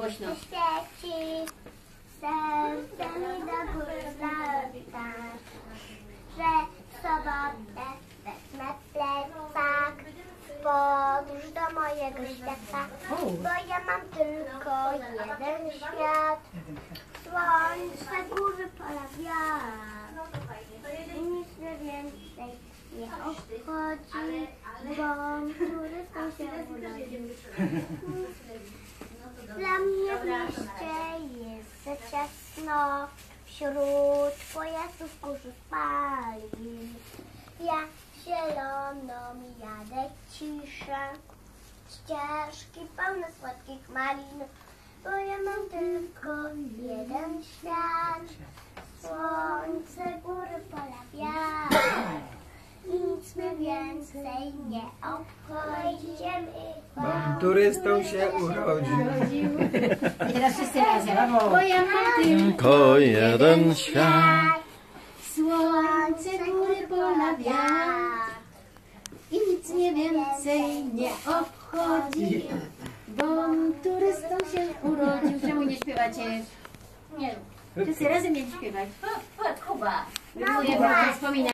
Głośno. świeci, do góry zalata, że sobotę wezmę plecak podróż do mojego świata, bo ja mam tylko jeden świat. Słońce, góry, pola, wiatr. Nic więcej nie obchodzi, bo turystą się urodził. Ciasno, wśród pojazdów kurzu spalin. Ja zieloną jadę ciszę, ścieżki pełne słodkich malin, bo ja mam tylko jeden świat. Słońce, góry, pola, wiatr. Nic mnie więcej nie obchodzi. Turystą się urodził. I teraz wszyscy razem. Bo ja mam Tylko jeden świat. słońce, góry, pola, wiatr. I nic mnie więcej nie obchodzi, bo turystą się urodził. Czemu nie śpiewacie? Nie. Wszyscy razem mieli śpiewać. Kuba. Nie, bo wspominam.